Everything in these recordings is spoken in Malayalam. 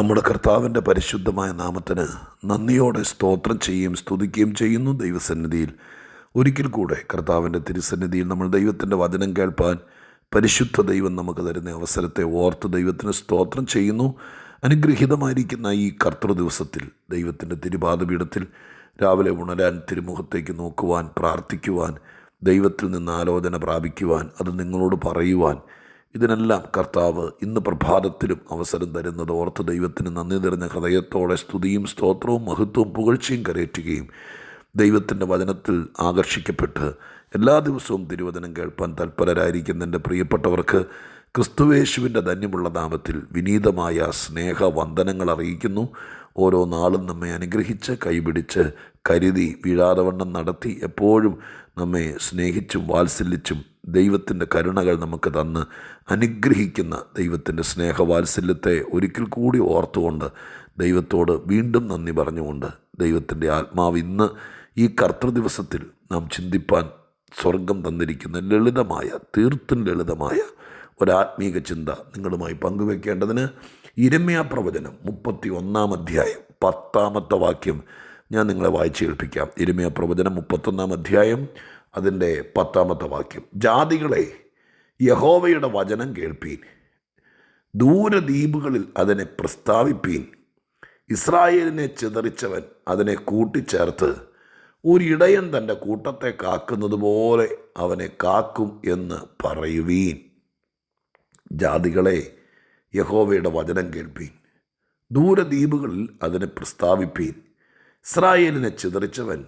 നമ്മുടെ കർത്താവിന്റെ പരിശുദ്ധമായ നാമത്തിന് നന്ദിയോടെ സ്തോത്രം ചെയ്യുകയും സ്തുതിക്കുകയും ചെയ്യുന്നു. ദൈവസന്നിധിയിൽ ഒരിക്കൽ കൂടെ കർത്താവിന്റെ തിരുസന്നിധിയിൽ നമ്മൾ ദൈവത്തിന്റെ വചനം കേൾപ്പാൻ പരിശുദ്ധ ദൈവം നമുക്ക് തരുന്ന അവസരത്തെ ഓർത്ത് ദൈവത്തിന് സ്തോത്രം ചെയ്യുന്നു. അനുഗ്രഹീതമായിരിക്കുന്ന ഈ കർത്തൃ ദിവസത്തിൽ ദൈവത്തിന്റെ തിരുപാതപീഠത്തിൽ രാവിലെ ഉണരാൻ തിരുമുഖത്തേക്ക് നോക്കുവാൻ പ്രാർത്ഥിക്കുവാൻ ദൈവത്തിൽ നിന്ന് ആലോചന പ്രാപിക്കുവാൻ അത് നിങ്ങളോട് പറയുവാൻ ഇതിനെല്ലാം കർത്താവ് ഇന്ന് പ്രഭാതത്തിലും അവസരം തരുന്നത് ഓർത്ത് ദൈവത്തിന് നന്ദി നിറഞ്ഞ ഹൃദയത്തോടെ സ്തുതിയും സ്തോത്രവും മഹത്വവും പുകഴ്ചയും കരയറ്റുകയും ദൈവത്തിന്റെ വചനത്തിൽ ആകർഷിക്കപ്പെട്ട് എല്ലാ ദിവസവും തിരുവചനം കേൾപ്പാൻ തൽപരരായിരിക്കുന്ന എന്റെ പ്രിയപ്പെട്ടവർക്ക് ക്രിസ്തുവേശുവിന്റെ ധന്യമുള്ള നാമത്തിൽ വിനീതമായ സ്നേഹവന്ദനങ്ങൾ അറിയിക്കുന്നു. ഓരോ നാളും നമ്മെ അനുഗ്രഹിച്ച് കൈപിടിച്ച് കരുതി വീഴാതവണ്ണം നടത്തി എപ്പോഴും നമ്മെ സ്നേഹിച്ചും വാത്സല്യച്ചും ദൈവത്തിന്റെ കരുണകൾ നമുക്ക് തന്ന് അനുഗ്രഹിക്കുന്ന ദൈവത്തിന്റെ സ്നേഹവാത്സല്യത്തെ ഒരിക്കൽ കൂടി ഓർത്തുകൊണ്ട് ദൈവത്തോട് വീണ്ടും നന്ദി പറഞ്ഞുകൊണ്ട് ദൈവത്തിന്റെ ആത്മാവ് ഇന്ന് ഈ കർത്തൃദിവസത്തിൽ നാം ചിന്തിപ്പാൻ സ്വർഗം തന്നിരിക്കുന്ന ലളിതമായ തീർത്തും ലളിതമായ ഒരാത്മീക ചിന്ത നിങ്ങളുമായി പങ്കുവെക്കേണ്ടതിന് ഇരമ്യാ പ്രവചനം മുപ്പത്തി ഒന്നാം അധ്യായം പത്താമത്തെ വാക്യം ഞാൻ നിങ്ങളെ വായിച്ചു കേൾപ്പിക്കാം. ഇരമ്യാ പ്രവചനം മുപ്പത്തൊന്നാം അധ്യായം അതിന്റെ പത്താമത്തെ വാക്യം. ജാതികളെ യഹോവയുടെ വചനം കേൾപ്പീൻ. ദൂരദ്വീപുകളിൽ അതിനെ പ്രസ്താവിപ്പീൻ. ഇസ്രായേലിനെ ചിതറിച്ചവൻ അതിനെ കൂട്ടിച്ചേർത്ത് ഒരിടയൻ തന്റെ കൂട്ടത്തെ കാക്കുന്നത് പോലെ അവനെ കാക്കും എന്ന് പറയുവീൻ. ജാതികളെ യഹോവയുടെ വചനം കേൾപ്പീൻ. ദൂരദ്വീപുകളിൽ അതിനെ പ്രസ്താവിപ്പീൻ. ഇസ്രായേലിനെ ചിതറിച്ചവൻ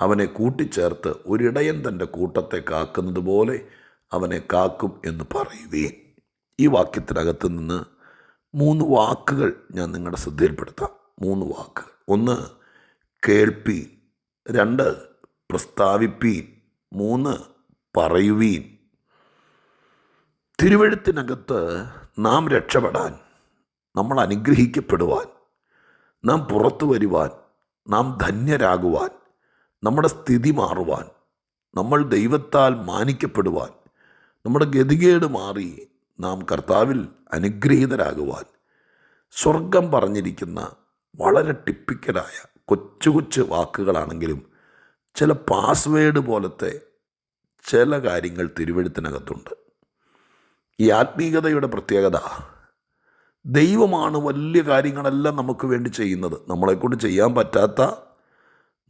അവനെ കൂട്ടിച്ചേർത്ത് ഒരിടയൻ തന്റെ കൂട്ടത്തെ കാക്കുന്നത് പോലെ അവനെ കാക്കും എന്ന് പറയുവേ ഈ വാക്യത്തിനകത്ത് നിന്ന് മൂന്ന് വാക്കുകൾ ഞാൻ നിങ്ങളുടെ ശ്രദ്ധയിൽപ്പെടുത്താം. മൂന്ന് വാക്കുകൾ. ഒന്ന് കേൾപ്പീൻ. രണ്ട് പ്രസ്താവിപ്പീൻ. മൂന്ന് പറയുവീൻ. തിരുവഴുത്തിനകത്ത് നാം രക്ഷപ്പെടാൻ നമ്മൾ അനുഗ്രഹിക്കപ്പെടുവാൻ നാം പുറത്തു വരുവാൻ നാം ധന്യരാകുവാൻ നമ്മുടെ സ്ഥിതി മാറുവാൻ നമ്മൾ ദൈവത്താൽ മാനിക്കപ്പെടുവാൻ നമ്മുടെ ഗതികേട് മാറി നാം കർത്താവിൽ അനുഗ്രഹീതരാകുവാൻ സ്വർഗം പറഞ്ഞിരിക്കുന്ന വളരെ ടിപ്പിക്കലായ കൊച്ചു കൊച്ചു വാക്കുകളാണെങ്കിലും ചില പാസ്വേഡ് പോലത്തെ ചില കാര്യങ്ങൾ തിരുവഴുത്തിനകത്തുണ്ട്. ഈ ആത്മീയതയുടെ പ്രത്യേകത ദൈവമാണ് വലിയ കാര്യങ്ങളെല്ലാം നമുക്ക് വേണ്ടി ചെയ്യുന്നത്. നമ്മളെക്കൊണ്ട് ചെയ്യാൻ പറ്റാത്ത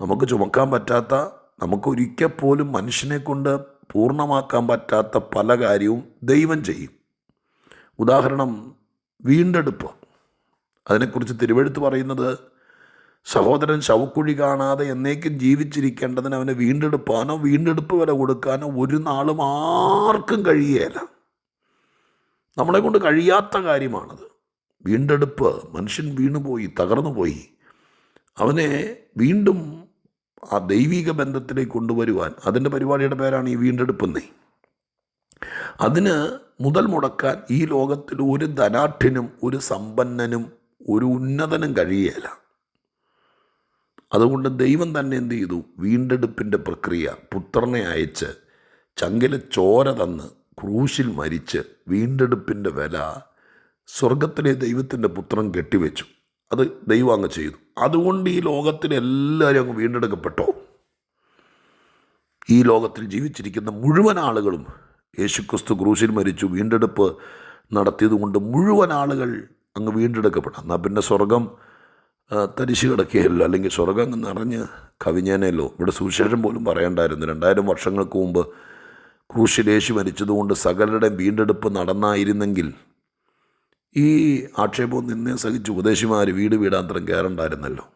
നമുക്ക് ചുമക്കാൻ പറ്റാത്ത നമുക്ക് ഒരിക്കൽ പോലും മനുഷ്യനെ കൊണ്ട് പൂർണമാക്കാൻ പറ്റാത്ത പല കാര്യവും ദൈവം ചെയ്യും. ഉദാഹരണം വീണ്ടെടുപ്പ്. അതിനെക്കുറിച്ച് തിരുവഴുത്ത് പറയുന്നത് സഹോദരൻ ശവക്കുഴി കാണാതെ എന്നേക്കും ജീവിച്ചിരിക്കേണ്ടതിന് അവനെ വീണ്ടെടുപ്പാനോ വീണ്ടെടുപ്പ് വില കൊടുക്കാനോ ഒരു നാളും ആർക്കും കഴിയേല. നമ്മളെ കൊണ്ട് കഴിയാത്ത കാര്യമാണത്. വീണ്ടെടുപ്പ് മനുഷ്യൻ വീണുപോയി തകർന്നു പോയി അവനെ വീണ്ടും ആ ദൈവിക ബന്ധത്തിലേക്ക് കൊണ്ടുവരുവാൻ അതിന്റെ പരിപാടിയുടെ പേരാണ് ഈ വീണ്ടെടുപ്പെന്നേ. അതിന് മുതൽ മുടക്കാൻ ഈ ലോകത്തിൽ ഒരു ധനാഠ്യനും ഒരു സമ്പന്നനും ഒരു ഉന്നതനും കഴിയേല. അതുകൊണ്ട് ദൈവം തന്നെ എന്ത് ചെയ്തു? വീണ്ടെടുപ്പിന്റെ പ്രക്രിയ പുത്രനെ അയച്ച് ചങ്കിലെ ചോര തന്ന് ക്രൂശിൽ മരിച്ച് വീണ്ടെടുപ്പിന്റെ വില സ്വർഗത്തിലെ ദൈവത്തിന്റെ പുത്രൻ കെട്ടിവെച്ചു. അത് ദൈവം അങ്ങ് ചെയ്തു. അതുകൊണ്ട് ഈ ലോകത്തിൽ എല്ലാവരും അങ്ങ് വീണ്ടെടുക്കപ്പെട്ടോ? ഈ ലോകത്തിൽ ജീവിച്ചിരിക്കുന്ന മുഴുവൻ ആളുകളും യേശുക്രിസ്തു ക്രൂശിൽ മരിച്ചു വീണ്ടെടുപ്പ് നടത്തിയതുകൊണ്ട് മുഴുവൻ ആളുകൾ അങ്ങ് വീണ്ടെടുക്കപ്പെടാം. എന്നാൽ പിന്നെ സ്വർഗം തരിശു കിടക്കുകയല്ലോ. അല്ലെങ്കിൽ സ്വർഗം അങ്ങ് നിറഞ്ഞ് കവിഞ്ഞേനല്ലോ ഇവിടെ സുവിശേഷം പോലും പറയണ്ടായിരുന്നു. രണ്ടായിരം വർഷങ്ങൾക്ക് മുമ്പ് ക്രൂശിൽ യേശു മരിച്ചതുകൊണ്ട് സകലരുടെയും വീണ്ടെടുപ്പ് നടന്നായിരുന്നെങ്കിൽ ഈ ആക്ഷേപവും നിന്നെ സഹിച്ച് ഉപദേശിമാർ വീട് വീടാന്തരം കയറണ്ടായിരുന്നല്ലോ.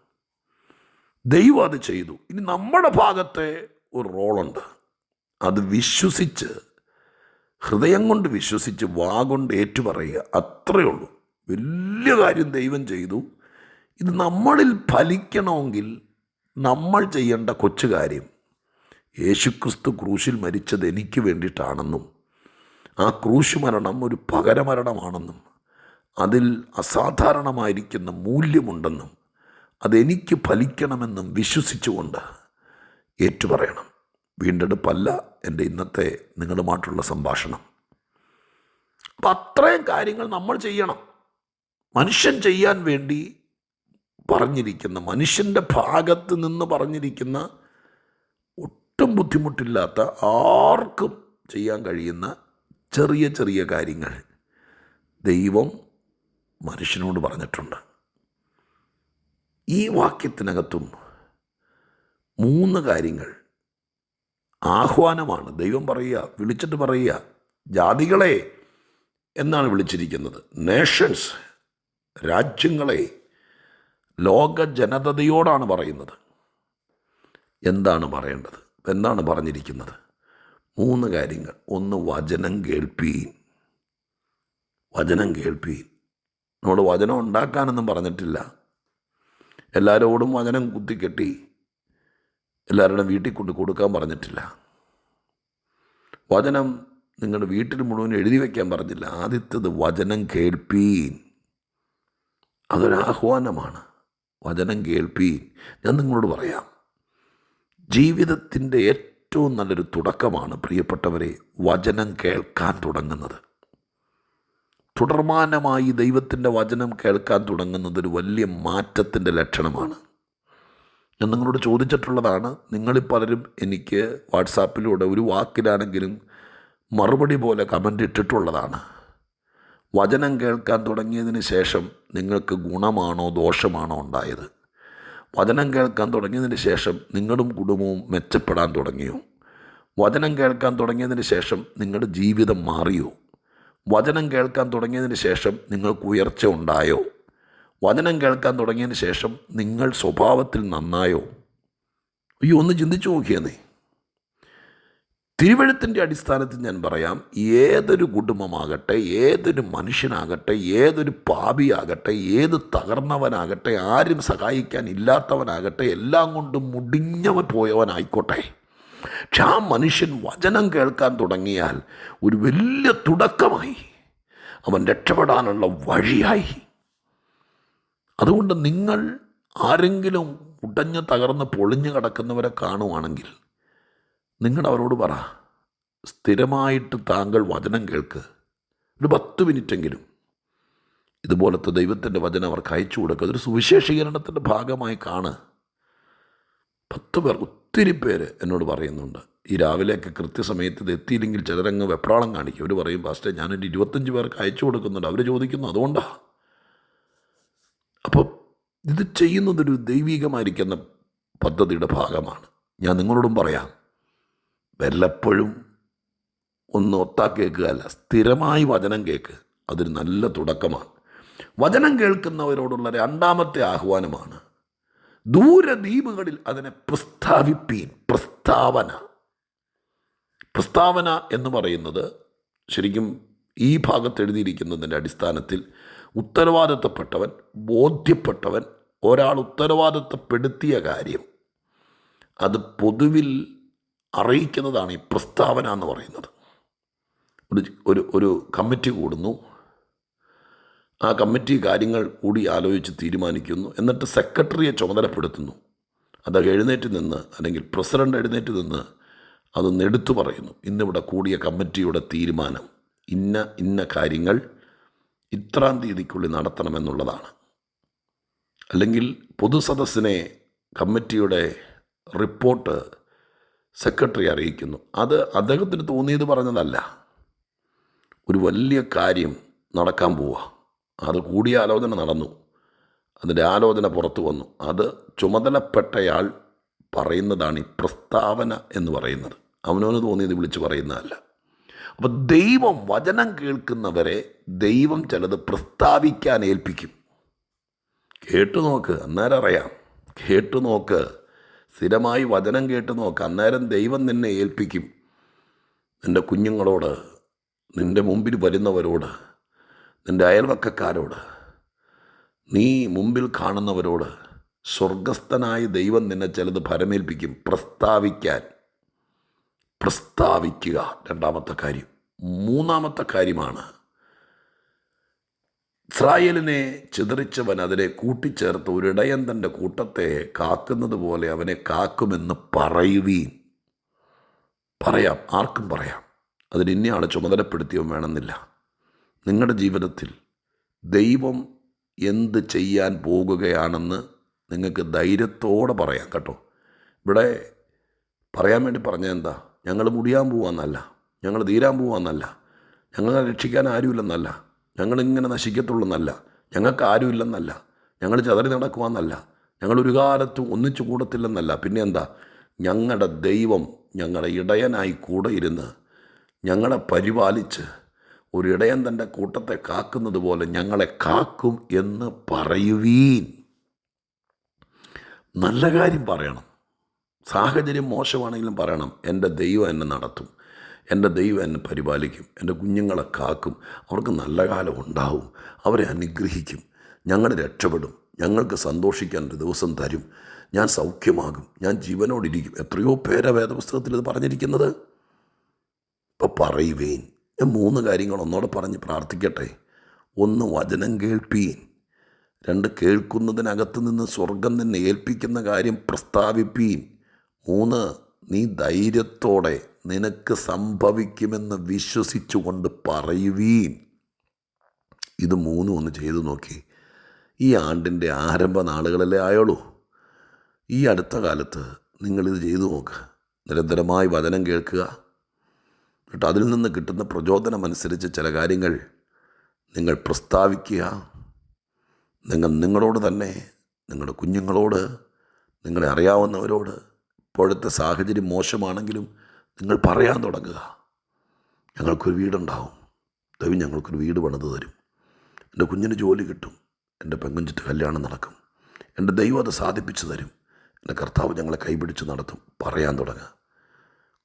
ദൈവം അത് ചെയ്തു. ഇനി നമ്മുടെ ഭാഗത്തെ ഒരു റോളുണ്ട്. അത് വിശ്വസിച്ച് ഹൃദയം കൊണ്ട് വിശ്വസിച്ച് വാ കൊണ്ട് ഏറ്റുപറയുക. അത്രയേ ഉള്ളൂ. വലിയ കാര്യം ദൈവം ചെയ്തു. ഇത് നമ്മളിൽ ഫലിക്കണമെങ്കിൽ നമ്മൾ ചെയ്യേണ്ട കൊച്ചു കാര്യം യേശുക്രിസ്തു ക്രൂശിൽ മരിച്ചത് എനിക്ക് വേണ്ടിയിട്ടാണെന്നും ആ ക്രൂശ് മരണം ഒരു പകരമരണമാണെന്നും അതിൽ അസാധാരണമായിരിക്കുന്ന മൂല്യമുണ്ടെന്നും അതെനിക്ക് ഫലിക്കണമെന്നും വിശ്വസിച്ചുകൊണ്ട് ഏറ്റുപറയണം. വീണ്ടെടുപ്പല്ല എന്റെ ഇന്നത്തെ നിങ്ങളുമായിട്ടുള്ള സംഭാഷണം. അപ്പം അത്രയും കാര്യങ്ങൾ നമ്മൾ ചെയ്യണം. മനുഷ്യൻ ചെയ്യാൻ വേണ്ടി പറഞ്ഞിരിക്കുന്ന മനുഷ്യന്റെ ഭാഗത്ത് നിന്ന് പറഞ്ഞിരിക്കുന്ന ഒട്ടും ബുദ്ധിമുട്ടില്ലാത്ത ആർക്കും ചെയ്യാൻ കഴിയുന്ന ചെറിയ ചെറിയ കാര്യങ്ങൾ. ദൈവം മനുഷ്യനോട് പറഞ്ഞിട്ടുണ്ട്. ഈ വാക്യത്തിനകത്തും മൂന്ന് കാര്യങ്ങൾ. ആഹ്വാനമാണ്. ദൈവം പറയുക വിളിച്ചിട്ട് പറയുക ജാതികളെ എന്നാണ് വിളിച്ചിരിക്കുന്നത്. നേഷൻസ് രാജ്യങ്ങളെ ലോക ജനതയോടാണ് പറയുന്നത്. എന്താണ് പറയേണ്ടത്? എന്താണ് പറഞ്ഞിരിക്കുന്നത്? മൂന്ന് കാര്യങ്ങൾ. ഒന്ന് വചനം കേൾപ്പീൻ. വചനം കേൾപ്പീൻ. നമ്മൾ വചനം ഉണ്ടാക്കാനൊന്നും പറഞ്ഞിട്ടില്ല. എല്ലാവരോടും വചനം കുത്തിക്കെട്ടി എല്ലാവരുടെയും വീട്ടിൽ കൊണ്ട് കൊടുക്കാൻ പറഞ്ഞിട്ടില്ല. വചനം നിങ്ങളുടെ വീട്ടിൽ മുഴുവൻ എഴുതി വയ്ക്കാൻ പറഞ്ഞില്ല. ആദ്യത്തേത് വചനം കേൾപ്പീൻ. അതൊരാഹ്വാനമാണ് വചനം കേൾപ്പീൻ. ഞാൻ നിങ്ങളോട് പറയാം. ജീവിതത്തിന്റെ ഏറ്റവും നല്ലൊരു തുടക്കമാണ് പ്രിയപ്പെട്ടവരെ വചനം കേൾക്കാൻ തുടങ്ങുന്നത്. തുടർമാനമായി ദൈവത്തിന്റെ വചനം കേൾക്കാൻ തുടങ്ങുന്നത് ഒരു വലിയ മാറ്റത്തിന്റെ ലക്ഷണമാണ്. ഞാൻ നിങ്ങളോട് ചോദിച്ചിട്ടുള്ളതാണ് നിങ്ങളിൽ പലരും എനിക്ക് വാട്സാപ്പിലൂടെ ഒരു വാക്കിലാണെങ്കിലും മറുപടി പോലെ കമന്റ് ഇട്ടിട്ടുള്ളതാണ്. വചനം കേൾക്കാൻ തുടങ്ങിയതിന് ശേഷം നിങ്ങൾക്ക് ഗുണമാണോ ദോഷമാണോ ഉണ്ടായത്? വചനം കേൾക്കാൻ തുടങ്ങിയതിന് ശേഷം നിങ്ങളും കുടുംബവും മെച്ചപ്പെടാൻ തുടങ്ങിയോ? വചനം കേൾക്കാൻ തുടങ്ങിയതിന് ശേഷം നിങ്ങളുടെ ജീവിതം മാറിയോ? വചനം കേൾക്കാൻ തുടങ്ങിയതിന് ശേഷം നിങ്ങൾക്ക് ഉയർച്ച ഉണ്ടായോ? വചനം കേൾക്കാൻ തുടങ്ങിയതിന് ശേഷം നിങ്ങൾ സ്വഭാവത്തിൽ നന്നായോ? അയ്യോ ഒന്ന് ചിന്തിച്ചു നോക്കിയെന്നേ തിരുവഴുത്തിന്റെ അടിസ്ഥാനത്തിൽ ഞാൻ പറയാം ഏതൊരു കുടുംബമാകട്ടെ ഏതൊരു മനുഷ്യനാകട്ടെ ഏതൊരു പാപിയാകട്ടെ ഏത് തകർന്നവനാകട്ടെ ആരും സഹായിക്കാൻ ഇല്ലാത്തവനാകട്ടെ എല്ലാം കൊണ്ടും മുടിഞ്ഞവൻ പോയവനായിക്കോട്ടെ. പക്ഷെ ആ മനുഷ്യൻ വചനം കേൾക്കാൻ തുടങ്ങിയാൽ ഒരു വലിയ തുടക്കമായി. അവൻ രക്ഷപ്പെടാനുള്ള വഴിയായി. അതുകൊണ്ട് നിങ്ങൾ ആരെങ്കിലും ഉടഞ്ഞ് തകർന്ന് പൊളിഞ്ഞു കിടക്കുന്നവരെ കാണുവാണെങ്കിൽ നിങ്ങൾ അവരോട് പറ സ്ഥിരമായിട്ട് താങ്കൾ വചനം കേൾക്ക്. ഒരു പത്ത് മിനിറ്റെങ്കിലും. ഇതുപോലത്തെ ദൈവത്തിന്റെ വചനം അവർക്ക് അയച്ചു കൊടുക്കുക. അതൊരു സുവിശേഷീകരണത്തിന്റെ ഭാഗമായി കാണ്. പത്ത് പേർ ഒത്തിരി പേര് എന്നോട് പറയുന്നുണ്ട്. ഈ രാവിലെയൊക്കെ കൃത്യസമയത്ത് ഇത് എത്തിയില്ലെങ്കിൽ ചിലരങ്ങ് വെപ്രാളം കാണിക്കും. അവർ പറയും ഫാസ്റ്റേ ഞാനൊരു ഇരുപത്തഞ്ച് പേർക്ക് അയച്ചു കൊടുക്കുന്നുണ്ട്. അവർ ചോദിക്കുന്നു അതുകൊണ്ടാണ് അപ്പോൾ ഇത് ചെയ്യുന്നതൊരു ദൈവികമായിരിക്കുന്ന പദ്ധതിയുടെ ഭാഗമാണ്. ഞാൻ നിങ്ങളോടും പറയാം വല്ലപ്പോഴും ഒന്ന് ഒത്താ കേൾക്കുകയല്ല സ്ഥിരമായി വചനം കേൾക്ക്. അതൊരു നല്ല തുടക്കമാണ്. വചനം കേൾക്കുന്നവരോടുള്ള രണ്ടാമത്തെ ആഹ്വാനമാണ് ദൂരദ്വീപുകളിൽ അതിനെ പ്രസ്താവിപ്പീൻ പ്രസ്താവന. പ്രസ്താവന എന്ന് പറയുന്നത് ശരിക്കും ഈ ഭാഗത്ത് എഴുതിയിരിക്കുന്നതിന്റെ അടിസ്ഥാനത്തിൽ ഉത്തരവാദിത്തപ്പെട്ടവൻ ബോധ്യപ്പെട്ടവൻ ഒരാൾ ഉത്തരവാദിത്തപ്പെടുത്തിയ കാര്യം അത് പൊതുവിൽ അറിയിക്കുന്നതാണ് ഈ പ്രസ്താവന എന്ന് പറയുന്നത്. ഒരു ഒരു ഒരു കമ്മിറ്റി കൂടുന്നു ആ കമ്മിറ്റി കാര്യങ്ങൾ കൂടി ആലോചിച്ച് തീരുമാനിക്കുന്നു. എന്നിട്ട് സെക്രട്ടറിയെ ചുമതലപ്പെടുത്തുന്നു. അത് എഴുന്നേറ്റ് നിന്ന് അല്ലെങ്കിൽ പ്രസിഡന്റ് എഴുന്നേറ്റ് നിന്ന് അതൊന്ന് എടുത്തു പറയുന്നു. ഇന്നിവിടെ കൂടിയ കമ്മിറ്റിയുടെ തീരുമാനം. ഇന്ന ഇന്ന കാര്യങ്ങൾ ഇത്രാം തീയതിക്കുള്ളിൽ നടത്തണമെന്നുള്ളതാണ്. അല്ലെങ്കിൽ പൊതുസദസ്സിനെ കമ്മിറ്റിയുടെ റിപ്പോർട്ട് സെക്രട്ടറി അറിയിക്കുന്നു. അത് അദ്ദേഹത്തിന് തോന്നിയത് പറഞ്ഞതല്ല. ഒരു വലിയ കാര്യം നടക്കാൻ പോവുക അത് കൂടിയാലോചന നടന്നു. അതിന്റെ ആലോചന പുറത്തു വന്നു. അത് ചുമതലപ്പെട്ടയാൾ പറയുന്നതാണ് ഈ പ്രസ്താവന എന്ന് പറയുന്നത്. അവനവന് തോന്നിയത് വിളിച്ച് പറയുന്നതല്ല അപ്പോൾ ദൈവം വചനം കേൾക്കുന്നവരെ ദൈവം ചിലത് പ്രസ്താവിക്കാൻ ഏൽപ്പിക്കും. കേട്ടു നോക്ക് അന്നേരം അറിയാം. കേട്ടു നോക്ക് സ്ഥിരമായി വചനം കേട്ടു നോക്ക്. അന്നേരം ദൈവം നിന്നെ ഏൽപ്പിക്കും. നിന്റെ കുഞ്ഞുങ്ങളോട് നിന്റെ മുമ്പിൽ വരുന്നവരോട് നിന്റെ അയൽവക്കക്കാരോട് നീ മുമ്പിൽ കാണുന്നവരോട് സ്വർഗസ്ഥനായ ദൈവം നിന്നെ ചിലത് ഭരമേൽപ്പിക്കും. പ്രസ്താവിക്കാൻ പ്രസ്താവിക്കുക. രണ്ടാമത്തെ കാര്യം. മൂന്നാമത്തെ കാര്യമാണ് ഇസ്രായേലിനെ ചിതറിച്ചവൻ അതിനെ കൂട്ടിച്ചേർത്ത് ഒരിടയൻ തന്റെ കൂട്ടത്തെ കാക്കുന്നത് പോലെ അവനെ കാക്കുമെന്ന് പറയുവീൻ. പറയാം ആർക്കും പറയാം. അതിന് ഇന്നയാളെ ചുമതലപ്പെടുത്തിയോ വേണമെന്നില്ല. നിങ്ങളുടെ ജീവിതത്തിൽ ദൈവം എന്ത് ചെയ്യാൻ പോകുകയാണെന്ന് നിങ്ങൾക്ക് ധൈര്യത്തോടെ പറയാം കേട്ടോ. ഇവിടെ പറയാൻ വേണ്ടി പറഞ്ഞ എന്താ? ഞങ്ങൾ മുടിയാൻ പോവാന്നല്ല. ഞങ്ങൾ തീരാൻ പോവാന്നല്ല. ഞങ്ങളെ രക്ഷിക്കാൻ ആരുമില്ലെന്നല്ല. ഞങ്ങളിങ്ങനെ നശിക്കത്തുള്ളെന്നല്ല. ഞങ്ങൾക്ക് ആരുമില്ലെന്നല്ല. ഞങ്ങൾ ചതറി നടക്കുവാന്നല്ല. ഞങ്ങൾ ഒരു കാലത്തും ഒന്നിച്ചു കൂടത്തില്ലെന്നല്ല. പിന്നെ എന്താ? ഞങ്ങളുടെ ദൈവം ഞങ്ങളുടെ ഇടയനായി കൂടെ ഇരുന്ന് ഞങ്ങളെ പരിപാലിച്ച് ഒരു ഇടയൻ തന്റെ കൂട്ടത്തെ കാക്കുന്നത് പോലെ ഞങ്ങളെ കാക്കും എന്ന് പറയുവീൻ. നല്ല കാര്യം പറയണം. സാഹചര്യം മോശമാണെങ്കിലും പറയണം. എന്റെ ദൈവം എന്നെ നടത്തും. എന്റെ ദൈവം എന്നെ പരിപാലിക്കും. എന്റെ കുഞ്ഞുങ്ങളെ കാക്കും. അവർക്ക് നല്ല കാലം ഉണ്ടാവും. അവരെ അനുഗ്രഹിക്കും. ഞങ്ങൾ രക്ഷപ്പെടും. ഞങ്ങൾക്ക് സന്തോഷിക്കാൻ ഒരു ദിവസം തരും. ഞാൻ സൗഖ്യമാകും. ഞാൻ ജീവനോടിരിക്കും. എത്രയോ പേരെ വേദപുസ്തകത്തിൽ ഇത് പറഞ്ഞിരിക്കുന്നത്? ഇപ്പോൾ പറയുവേൻ. ഞാൻ മൂന്ന് കാര്യങ്ങൾ ഒന്നോടെ പറഞ്ഞ് പ്രാർത്ഥിക്കട്ടെ. ഒന്ന് വചനം കേൾപ്പീൻ. രണ്ട് കേൾക്കുന്നതിനകത്ത് നിന്ന് സ്വർഗം തന്നെ ഏൽപ്പിക്കുന്ന കാര്യം പ്രസ്താവിപ്പീൻ. മൂന്ന് നീ ധൈര്യത്തോടെ നിനക്ക് സംഭവിക്കുമെന്ന് വിശ്വസിച്ചുകൊണ്ട് പറയുവീൻ. ഇത് മൂന്നും ഒന്ന് ചെയ്തു നോക്കി. ഈ ആണ്ടിന്റെ ആരംഭ നാളുകളല്ലേ ആയോളൂ ഈ അടുത്ത കാലത്ത് നിങ്ങളിത് ചെയ്തു നോക്കുക നിരന്തരമായി വചനം കേൾക്കുക. എന്നിട്ട് അതിൽ നിന്ന് കിട്ടുന്ന പ്രചോദനം അനുസരിച്ച് ചില കാര്യങ്ങൾ നിങ്ങൾ പ്രസ്താവിക്കുക. നിങ്ങൾ നിങ്ങളോട് തന്നെ നിങ്ങളുടെ കുഞ്ഞുങ്ങളോട് നിങ്ങളെ അറിയാവുന്നവരോട് ഇപ്പോഴത്തെ സാഹചര്യം മോശമാണെങ്കിലും നിങ്ങൾ പറയാൻ തുടങ്ങുക. ഞങ്ങൾക്കൊരു വീടുണ്ടാവും. ദൈവം ഞങ്ങൾക്കൊരു വീട് പണിത് തരും. എന്റെ കുഞ്ഞിന് ജോലി കിട്ടും. എന്റെ പെങ്കുഞ്ചിട്ട് കല്യാണം നടക്കും. എന്റെ ദൈവം അത് സാധിപ്പിച്ചു തരും. എന്റെ കർത്താവ് ഞങ്ങളെ കൈപിടിച്ച് നടത്തും. പറയാൻ തുടങ്ങുക.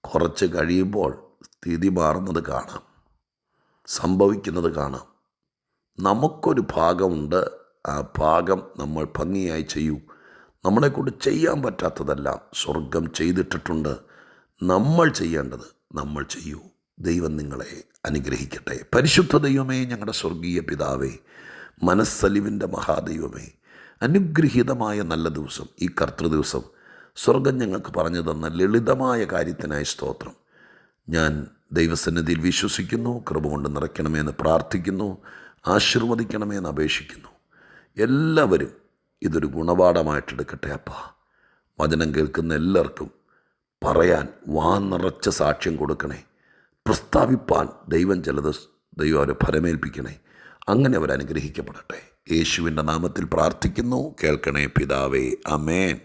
കുറച്ച് കഴിയുമ്പോൾ സ്ഥിതി മാറുന്നത് കാണാം. സംഭവിക്കുന്നത് കാണാം. നമുക്കൊരു ഭാഗമുണ്ട്. ആ ഭാഗം നമ്മൾ ഭംഗിയായി ചെയ്യൂ. നമ്മളെക്കൊണ്ട് ചെയ്യാൻ പറ്റാത്തതെല്ലാം സ്വർഗം ചെയ്തിട്ടിട്ടുണ്ട്. നമ്മൾ ചെയ്യേണ്ടത് നമ്മൾ ചെയ്യൂ. ദൈവം നിങ്ങളെ അനുഗ്രഹിക്കട്ടെ. പരിശുദ്ധ ദൈവമേ ഞങ്ങളുടെ സ്വർഗീയ പിതാവേ മനസ്സലിവിന്റെ മഹാദൈവമേ അനുഗ്രഹീതമായ നല്ല ദിവസം ഈ കർത്തൃ ദിവസം സ്വർഗം ഞങ്ങൾക്ക് പറഞ്ഞു തന്ന ലളിതമായ കാര്യത്തിനായി സ്തോത്രം. ഞാൻ ദൈവസന്നിധിയിൽ വിശ്വസിക്കുന്നു കൃപ കൊണ്ട് നിറയ്ക്കണമെന്ന് പ്രാർത്ഥിക്കുന്നു ആശീർവദിക്കണമെന്ന് അപേക്ഷിക്കുന്നു. എല്ലാവരും ഇതൊരു ഗുണപാഠമായിട്ടെടുക്കട്ടെ അപ്പ. വചനം കേൾക്കുന്ന എല്ലാവർക്കും പറയാൻ വാ നിറച്ച സാക്ഷ്യം കൊടുക്കണേ. പ്രസ്താവിപ്പാൻ ദൈവം ചിലത് ദൈവം അവരെ ഫലമേൽപ്പിക്കണേ അങ്ങനെ അവർ അനുഗ്രഹിക്കപ്പെടട്ടെ യേശുവിന്റെ നാമത്തിൽ പ്രാർത്ഥിക്കുന്നു കേൾക്കണേ പിതാവേ അമേൻ